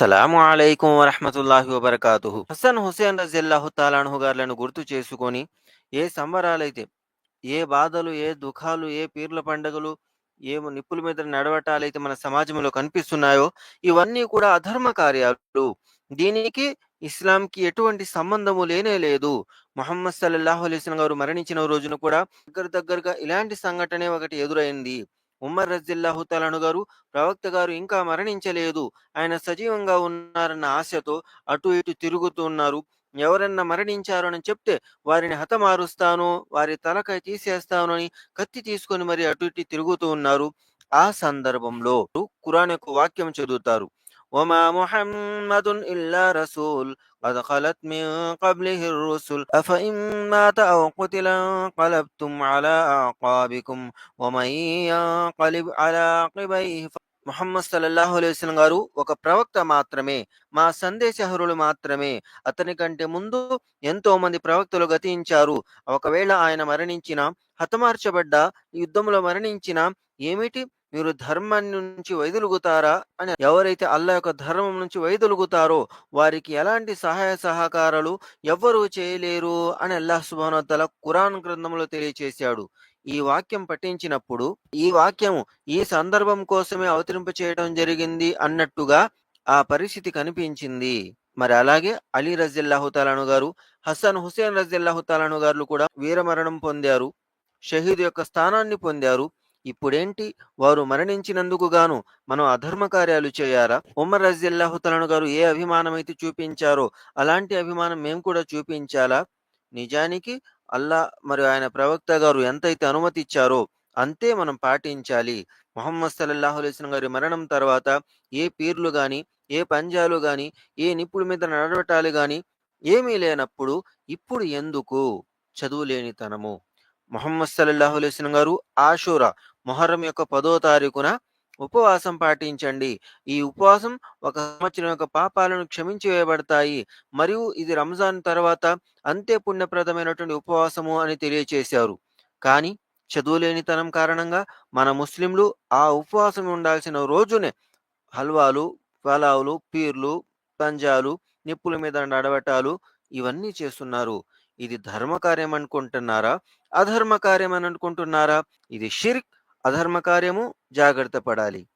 అస్సలం అయికం వరహమతుల్లాహి వబర్కాతు హసన్ హుసేన్ రజిల్లాహు తాలాను గారులను గుర్తు చేసుకొని ఏ సంబరాలైతే ఏ బాధలు ఏ దుఃఖాలు ఏ పీర్ల పండుగలు ఏ నిప్పుల మీద నడవటాలైతే మన సమాజంలో కనిపిస్తున్నాయో ఇవన్నీ కూడా అధర్మ కార్యాలు. దీనికి ఇస్లాంకి ఎటువంటి సంబంధము లేనే లేదు. మొహమ్మద్ సల్లాహు అలీస్ గారు మరణించిన రోజున కూడా దగ్గర దగ్గరగా ఇలాంటి సంఘటనే ఒకటి ఎదురైంది. ఉమ్మర్ రజిల్లాహు తలాను గారు ప్రవక్త గారు ఇంకా మరణించలేదు. ఆయన సజీవంగా ఉన్నారన్న ఆశతో అటు ఇటు తిరుగుతూ ఉన్నారు. ఎవరన్నా మరణించారు అని చెప్తే వారిని హతమారుస్తాను వారి తలకై తీసేస్తాను అని కత్తి తీసుకొని మరి అటు ఇటు తిరుగుతూ ఉన్నారు. ఆ సందర్భంలో కురాన్ యొక్క వాక్యం చదువుతారు. وما محمد إلا رسول قد خلت من قبله الرسل أفإن مات أو قتل انقلبتم على أعقابكم ومن ينقلب على عقبيه ముహమ్మద్ సల్లల్లాహు అలైస్లం గారు ఒక ప్రవక్త మాత్రమే మా సందేశహరులు మాత్రమే అతని కంటే ముందు ఎంతో మంది ప్రవక్తలు గతించారు ఒకవేళ ఆయన మరణించిన హతమార్చబడ్డ యుద్ధంలో మరణించిన ఏమిటి మీరు ధర్మం నుంచి వైదొలుగుతారా? అని ఎవరైతే అల్లా యొక్క ధర్మం నుంచి వైదొలుగుతారో వారికి ఎలాంటి సహాయ సహకారాలు ఎవ్వరూ చేయలేరు అని అల్లాహ్ సుబానతల కురాన్ గ్రంథంలో తెలియచేశాడు. ఈ వాక్యం పఠించినప్పుడు ఈ వాక్యం ఈ సందర్భం కోసమే అవతరింప చేయడం జరిగింది అన్నట్టుగా ఆ పరిస్థితి కనిపించింది. మరి అలాగే అలీ రజిల్లాహుతాలను గారు హసన్ హుసేన్ రజిల్లాహుతాలను గారు కూడా వీరమరణం పొందారు షహీద్ యొక్క స్థానాన్ని పొందారు. ఇప్పుడేంటి? వారు మరణించినందుకు గాను మనం అధర్మ కార్యాలు చేయాలా? ఉమర్ రజిల్లాహుతలను గారు ఏ అభిమానం అయితే చూపించారో అలాంటి అభిమానం మేము కూడా చూపించాలా? నిజానికి అల్లా మరియు ఆయన ప్రవక్త గారు ఎంతైతే అనుమతి ఇచ్చారో అంతే మనం పాటించాలి. మొహమ్మద్ సల్లల్లాహు అలైస్లం గారి మరణం తర్వాత ఏ పీర్లు గాని ఏ పంజాలు గాని ఏ నిప్పుడు మీద నడవటాలు గాని ఏమీ లేనప్పుడు ఇప్పుడు ఎందుకు? చదువులేనితనము. మొహమ్మద్ సల్లల్లాహు అలైస్లం గారు ఆషూరా మొహర్రం యొక్క పదో తారీఖున ఉపవాసం పాటించండి. ఈ ఉపవాసం ఒక సంవత్సరం యొక్క పాపాలను క్షమించి వేయబడతాయి మరియు ఇది రంజాన్ తర్వాత అంతే పుణ్యప్రదమైనటువంటి ఉపవాసము అని తెలియచేశారు. కానీ చదువులేనితనం కారణంగా మన ముస్లింలు ఆ ఉపవాసం ఉండాల్సిన రోజునే హల్వాలు పలావులు పీర్లు పంజాలు నిప్పుల మీద నడవటాలు ఇవన్నీ చేస్తున్నారు. ఇది ధర్మ కార్యం అనుకుంటున్నారా? అధర్మ కార్యం అని అనుకుంటున్నారా? ఇది షిర్క్ అధర్మ కార్యము జాగ్రత్త పడాలి.